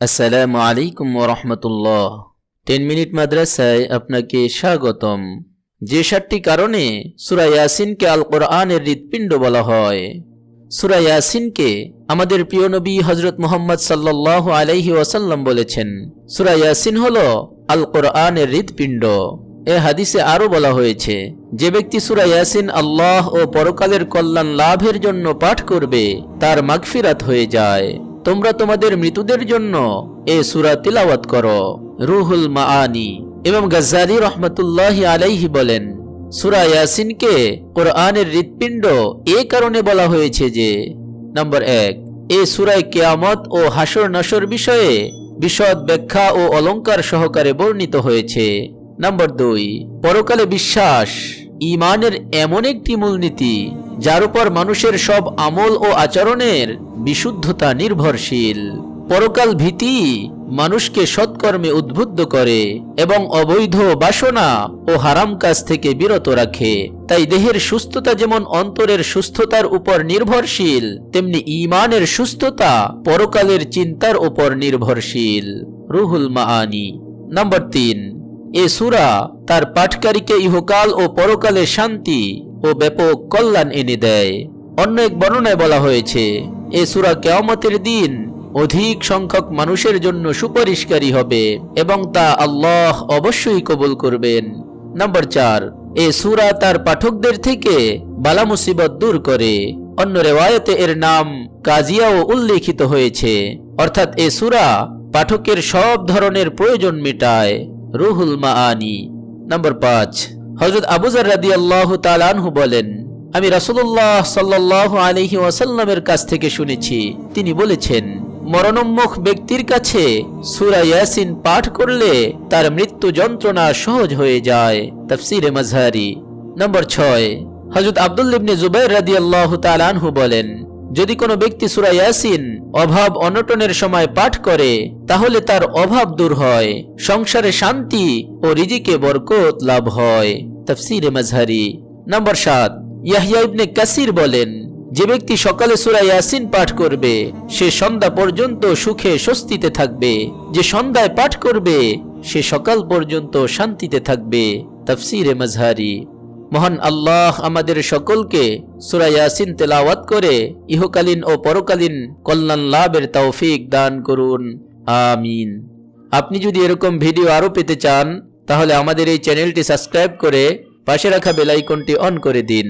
আসসালামু আলাইকুম রহমতুল্লাহ। Ten minute মাদ্রাসায় আপনাকে স্বাগতম। যে সাতটি কারণে সুরা ইয়াসিনকে আল কোরআনের হৃৎপিণ্ড বলা হয়। সুরা ইয়াসিনকে আমাদের প্রিয় নবী হজরত মোহাম্মদ সাল্লাহ আলাইহি ওয়াসাল্লাম বলেছেন, সুরা ইয়াসিন হল আল কোরআনের হৃৎপিণ্ড। এ হাদিসে আরও বলা হয়েছে, যে ব্যক্তি সুরা ইয়াসিন আল্লাহ ও পরকালের কল্যাণ লাভের জন্য পাঠ করবে, তার মাগফিরাত হয়ে যায়। তোমরা তোমাদের মৃতদের জন্য এ সুরা তিলাওয়াত করো। রুহুল মাআনি। এবং গাজ্জালি রহমতুল্লাহ আলাইহি বলেন, সুরা ইয়াসিনকে কোরআনের হৃৎপিণ্ড এ কারণে বলা হয়েছে যে, নম্বর এক, এ সুরায় কেয়ামত ও হাসর নাসর বিষয়ে বিশদ ব্যাখ্যা ও অলঙ্কার সহকারে বর্ণিত হয়েছে। নম্বর দুই, পরকালে বিশ্বাস ইমানের এমন একটি মূলনীতি যার উপর মানুষের সব আমল ও আচরণের বিশুদ্ধতা নির্ভরশীল। পরকাল ভীতি মানুষকে সৎকর্মে উদ্বুদ্ধ করে এবং অবৈধ বাসনা ও হারাম কাজ থেকে বিরত রাখে। তাই দেহের সুস্থতা যেমন অন্তরের সুস্থতার উপর নির্ভরশীল, তেমনি ইমানের সুস্থতা পরকালের চিন্তার উপর নির্ভরশীল। রুহুল মাহানি নম্বর তিন। এ সুরা তার পাঠকারীকে ইহকাল ও পরকালে শান্তি ও ব্যাপক কল্যাণ এনে দেয়। অন্য এক বর্ণনায় বলা হয়েছে, এ সুরা কেয়ামতের দিন অধিক সংখ্যক মানুষের জন্য সুপারিশকারী হবে এবং তা আল্লাহ অবশ্যই কবুল করবেন। নম্বর চার, এ সুরা তার পাঠকদের থেকে বালা মুসিবত দূর করে। অন্য রেওয়ায়তে এর নাম কাজিয়াও উল্লেখিত হয়েছে, অর্থাৎ এ সুরা পাঠকের সব ধরনের প্রয়োজন মেটায়, রুহুল মাআনি। নম্বর পাঁচ হজরত আবুজার রাদি আল্লাহ তালানহু বলেন, আমি রাসুল্লাহ সাল্লাহ আলহি ওয়াসাল্লামের কাছ থেকে শুনেছি। তিনি বলেছেন, মরণোন্মুখ ব্যক্তির কাছে সুরা ইয়াসিন পাঠ করলে তার মৃত্যু যন্ত্রণা সহজ হয়ে যায়। তফসিরে মাজহারি নম্বর ছয় হজরত আবদুল্লিবনে জুবাইর রাদি আল্লাহ তালানহু বলেন, যদি কোনো ব্যক্তি সুরা ইয়াসিন অভাব অনটনের সময় পাঠ করে, তাহলে তার অভাব দূর হয়, সংসারে শান্তি ও রিজিকে বরকত লাভ হয়। তফসিরে মাজহারি নম্বর সাত ইয়াহিয়া ইবনে কাসির বলেন, যে ব্যক্তি সকালে সুরা ইয়াসিন পাঠ করবে, সে সন্ধ্যা পর্যন্ত সুখে স্বস্তিতে থাকবে। যে সন্ধ্যায় পাঠ করবে, সে সকাল পর্যন্ত শান্তিতে থাকবে। তফসিরে মাজহারি মহান আল্লাহ আমাদের সকলকে সুরা ইয়াসিন তেলাওয়াত করে ইহকালীন ও পরকালীন কল্যাণ লাভের তৌফিক দান করুন। আমিন। আপনি যদি এরকম ভিডিও আরও পেতে চান তাহলে আমাদের এই চ্যানেলটি সাবস্ক্রাইব করে পাশে রাখা বেলাইকনটি অন করে দিন।